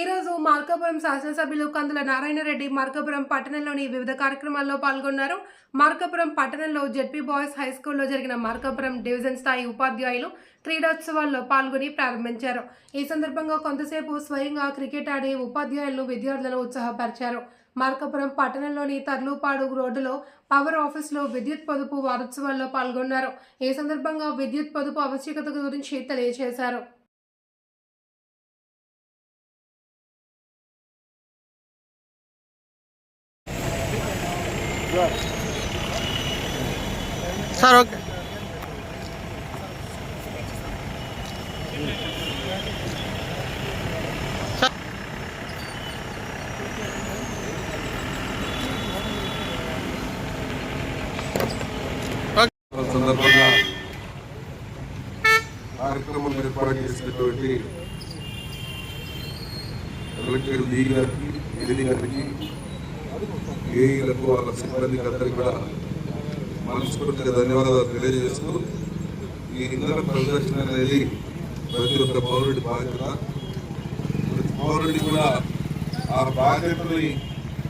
ఈరోజు మార్కాపురం శాసనసభ్యులు కందుల నారాయణరెడ్డి మార్కాపురం పట్టణంలోని వివిధ కార్యక్రమాల్లో పాల్గొన్నారు. మార్కాపురం పట్టణంలో జెడ్పీ బాయ్స్ హై స్కూల్లో జరిగిన మార్కాపురం డివిజన్ స్థాయి ఉపాధ్యాయులు క్రీడోత్సవాల్లో పాల్గొని ప్రారంభించారు. ఈ సందర్భంగా కొంతసేపు స్వయంగా క్రికెట్ ఆడి ఉపాధ్యాయులను విద్యార్థులను ఉత్సాహపరిచారు. మార్కాపురం పట్టణంలోని తర్లుపాడు రోడ్డులో పవర్ ఆఫీసులో విద్యుత్ పొదుపు వారోత్సవాల్లో పాల్గొన్నారు. ఈ సందర్భంగా విద్యుత్ పొదుపు ఆవశ్యకత గురించి తెలియజేశారు. సార్ ఓకే సందర్భంగా కార్యక్రమం ఏర్పాటు చేసినటువంటి కలెక్టర్ డి గారికి ఎదిలి గారికి ఏఈలకు వాళ్ళ సిబ్బందికి అందరికీ కూడా మనస్ఫూర్తిగా ధన్యవాదాలు తెలియజేస్తూ ఈ ఇంధన ప్రదర్శన అనేది ప్రతి ఒక్క పౌరుడి బాధ్యత. ప్రతి పౌరుడి కూడా ఆ బాధ్యతని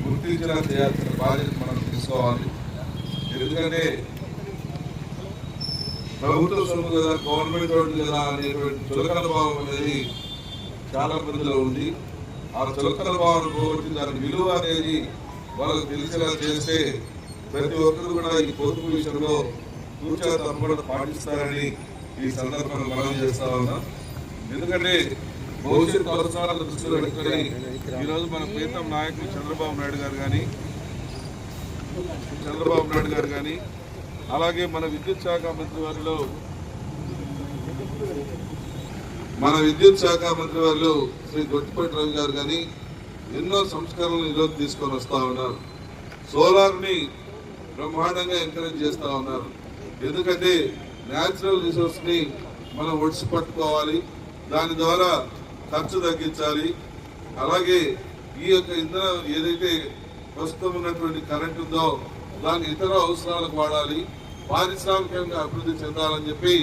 గుర్తించేలా చేయాల్సిన బాధ్యత మనం తీసుకోవాలి. ఎందుకంటే ప్రభుత్వ సొమ్ము కదా గవర్నమెంట్ రోడ్డు కదా అనేటువంటి చులకల భావం అనేది చాలా మందిలో ఉంది. ఆ చులకల భావం పోగొట్టి దాని విలువ అనేది వాళ్ళకి తెలిసేలా చేస్తే ప్రతి ఒక్కరు కూడా ఈ పొదుపు విషయంలో తూచా తప్పకుండా పాటిస్తారని ఈ సందర్భంగా మనం చేస్తా ఉన్నాం. ఎందుకంటే భవిష్యత్ అవసరాల దృష్టిలో పెట్టుకొని ఈరోజు మన ప్రీతం నాయకులు చంద్రబాబు నాయుడు గారు కానీ చంద్రబాబు నాయుడు గారు కానీ అలాగే మన విద్యుత్ శాఖ మంత్రి వారిలో మన విద్యుత్ శాఖ మంత్రి వారిలో శ్రీ గొట్టిపేట రవి గారు కానీ ఎన్నో సంస్కరణలు ఈరోజు తీసుకొని వస్తూ ఉన్నారు. సోలార్ని బ్రహ్మాండంగా ఎంకరేజ్ చేస్తూ ఉన్నారు. ఎందుకంటే న్యాచురల్ రిసోర్స్ని మనం ఒడిసి పట్టుకోవాలి. దాని ద్వారా ఖర్చు తగ్గించాలి. అలాగే ఈ యొక్క ఇంధనం ఏదైతే ప్రస్తుతం ఉన్నటువంటి కరెంట్ ఉందో దాన్ని ఇతర అవసరాలకు వాడాలి. పారిశ్రామికంగా అభివృద్ధి చెందాలని చెప్పి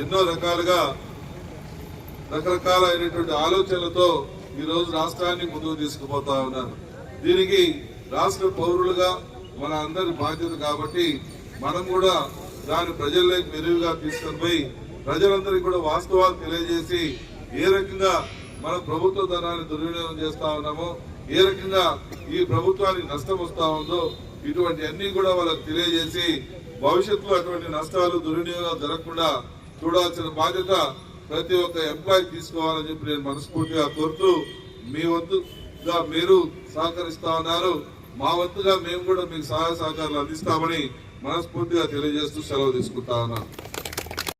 ఎన్నో రకాలుగా రకరకాలైనటువంటి ఆలోచనలతో ఈ రోజు రాష్ట్రాన్ని ముందుకు తీసుకుపోతా ఉన్నారు. దీనికి రాష్ట్ర పౌరులుగా మన అందరి బాధ్యత కాబట్టి మనం కూడా దాని ప్రజల్లోకి మెరుగుగా తీసుకొని పోయి ప్రజలందరికీ కూడా వాస్తవాలు తెలియజేసి ఏ రకంగా మన ప్రభుత్వ ధనాన్ని దుర్వినియోగం చేస్తా ఉన్నామో ఏ రకంగా ఈ ప్రభుత్వానికి నష్టం వస్తా ఉందో ఇటువంటి అన్ని కూడా వాళ్ళకి తెలియజేసి భవిష్యత్తులో అటువంటి నష్టాలు దుర్వినియోగాలు జరగకుండా చూడాల్సిన బాధ్యత ప్రతి ఒక్క ఎంప్లాయీ తీసుకోవాలని చెప్పి నేను మనస్ఫూర్తిగా కోరుతూ మీ వంతుగా మీరు సహకరిస్తా ఉన్నారు. మా వంతుగా మేము కూడా మీకు సహాయ సహకారాలు అందిస్తామని మనస్ఫూర్తిగా తెలియజేస్తూ సెలవు తీసుకుంటా ఉన్నాను